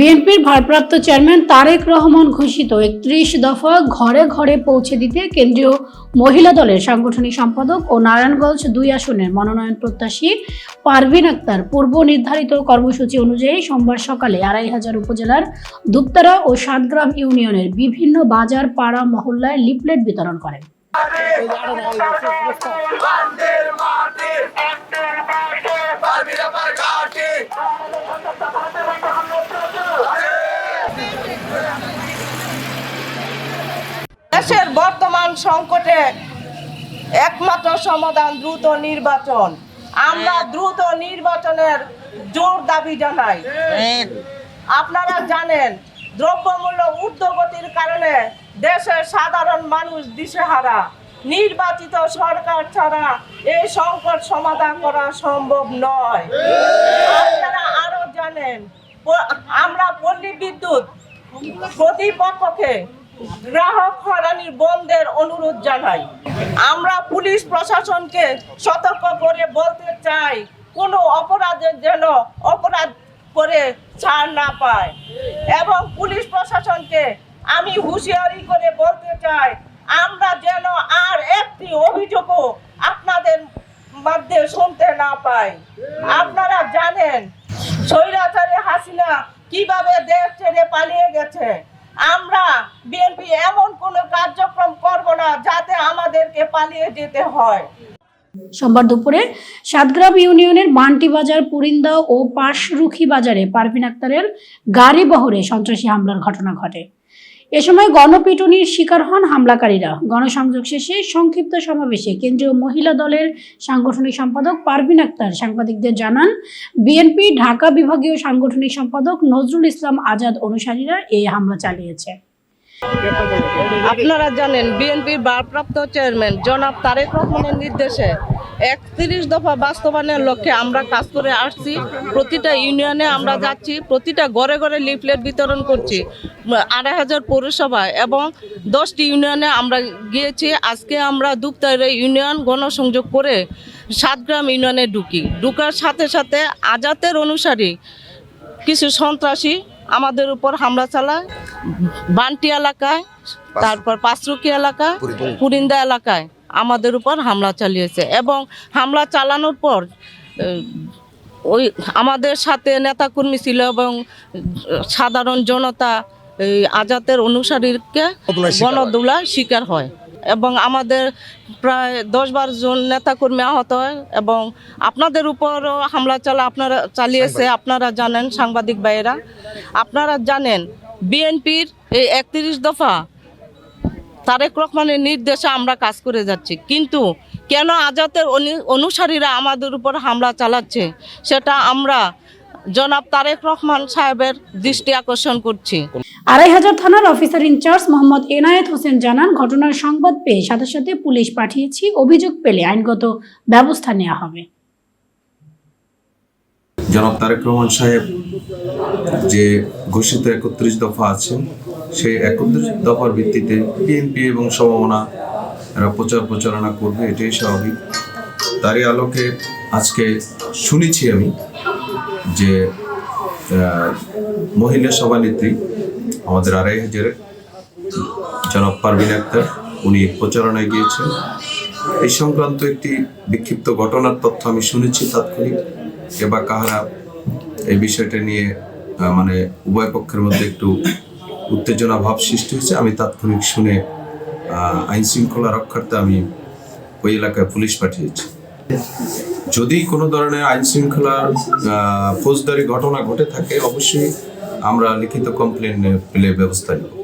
বিএনপির ভারপ্রাপ্ত চেয়ারম্যান তারেক রহমান ঘোষিত একত্রিশ দফা ঘরে ঘরে পৌঁছে দিতে কেন্দ্রীয় মহিলা দলের সাংগঠনিক সম্পাদক ও নারায়ণগঞ্জ দুই আসনের মনোনয়ন প্রত্যাশী পারভিন আক্তার পূর্ব নির্ধারিত কর্মসূচি অনুযায়ী সোমবার সকালে আড়াই হাজার উপজেলার দুপ্তারা ও সাতগ্রাম ইউনিয়নের বিভিন্ন বাজার, পাড়া, মহল্লায় লিফলেট বিতরণ করেন। দেশের বর্তমান সংকটে একমাত্র সমাধান দ্রুত নির্বাচন। আমরা দ্রুত নির্বাচনের জোর দাবি জানাই। আপনারা জানেন দ্রব্যমূল্য ঊর্ধ্বগতির কারণে দেশের সাধারণ মানুষ দিশেহারা। নির্বাচিত সরকার ছাড়া এই সংকট সমাধান করা সম্ভব নয়। আপনারা আরও জানেন আমরা পল্লী বিদ্যুৎ প্রতিপক্ষকে গ্রাহক হয়রানির বন্ধের অনুরোধ জানাই। আমরা পুলিশ প্রশাসনকে সতর্ক করে বলতে চাই, কোনো অপরাধের যেন অপরাধ করে ছাড় না পায়। এবং পুলিশ প্রশাসনকে আমি হুঁশিয়ারি করে বলতে চাই, আমরা যেন আর একটি অভিযোগও আপনাদের মধ্যে শুনতে না পাই। আপনারা জানেন, স্বৈরাচারী হাসিনা কীভাবে দেশ ছেড়ে পালিয়ে গেছে। আমরা বিএনপি এমন কোনো কার্যক্রম করব না যাতে আমাদেরকে পালিয়ে যেতে হয়। সোমবার দুপুরে সাতগ্রাম ইউনিয়নের বান্টি বাজার, পুরিন্দা ও পাশরুখি বাজারে পারভিন আক্তারের গাড়ি বহরে সন্ত্রাসী হামলার ঘটনা ঘটে। এ সময় গণপিটুনির শিকার হন হামলাকারীরা। গণসংযোগ শেষে সংক্ষিপ্ত সমাবেশে কেন্দ্রীয় মহিলা দলের সাংগঠনিক সম্পাদক পারভিন আক্তার সাংবাদিকদের জানান, বিএনপি, ঢাকা বিভাগীয় সাংগঠনিক সম্পাদক নজরুল ইসলাম আজাদ অনুসারীরা এই হামলা চালিয়েছে। আপনারা জানেন, বিএনপির ভারপ্রাপ্ত চেয়ারম্যান জনাব তারেক রহমানের নির্দেশে একত্রিশ দফা বাস্তবায়নের লক্ষ্যে আমরা কাজ করে আসছি। প্রতিটা ইউনিয়নে আমরা যাচ্ছি, প্রতিটা ঘরে ঘরে লিফলেট বিতরণ করছি, আড়াই হাজার পৌরসভায় এবং দশটি ইউনিয়নে আমরা গিয়েছি। আজকে আমরা দুপতাইরে ইউনিয়ন গণসংযোগ করে সাতগ্রাম ইউনিয়নে ঢুকি। ঢুকার সাথে সাথে আজাতের অনুসারী কিছু সন্ত্রাসী আমাদের উপর হামলা চালায়। বান্টি এলাকায় তারপর পাঁচরুকি এলাকা পুরিন্দা এলাকায় আমাদের উপর হামলা চালিয়েছে এবং হামলা চালানোর পর ওই আমাদের সাথে নেতাকর্মী ছিল এবং সাধারণ জনতা এই আজাতের অনুসারীকে গণদুলা শিকার হয়। এবং আমাদের প্রায় দশ বারো জন নেতাকর্মী আহত হয় এবং আপনাদের উপরও হামলা চালা আপনারা চালিয়েছে আপনারা জানেন সাংবাদিক ভাইয়েরা। আপনারা জানেন বিএনপির এই একত্রিশ দফা তারেক রহমানের নির্দেশে আমরা কাজ করে যাচ্ছি। কিন্তু কেন আজাতের অনু- অনুসারীরা আমাদের উপর হামলা চালাচ্ছে সেটা আমরা জনাব তারেক রহমান সাহেবের দৃষ্টি আকর্ষণ করছি। আড়াই হাজার থানার officer in charge Mohammad Enayet Hossain জানান ঘটনার সংবাদ পেয়ে সাথে সাথে পুলিশ পাঠিয়েছি অভিযোগ পেলে আইনগত ব্যবস্থা নেওয়া হবে। জনাব তারেক রহমান সাহেব যে ঘোষিত একত্রিশ দফা আছে, সেই একত্রিশ দফার ভিত্তিতে বিএনপি এবং সমমনা এরা প্রচার প্রচারণা করবে, এটাই স্বাভাবিক। তারই আলোকে আজকে শুনেছি আমি যে মহিলা সভানেত্রী আমাদের আড়াই হাজারের জনাব পারভিন আক্তার, উনি প্রচারণায় গিয়েছেন। এই সংক্রান্ত একটি বিক্ষিপ্ত ঘটনার তথ্য আমি শুনেছি তাৎক্ষণিক এবার কাহারা এই বিষয়টা নিয়ে মানে উভয় পক্ষের মধ্যে একটু উত্তেজনা ভাব সৃষ্টি হয়েছে। আমি তাৎক্ষণিক শুনে আইন শৃঙ্খলা রক্ষার্থে আমি ওই এলাকায় পুলিশ পাঠিয়েছি। যদি কোনো ধরনের আইন শৃঙ্খলার ফৌজদারি ঘটনা ঘটে থাকে, অবশ্যই আমরা লিখিত কমপ্লেন পেলে ব্যবস্থা নেব।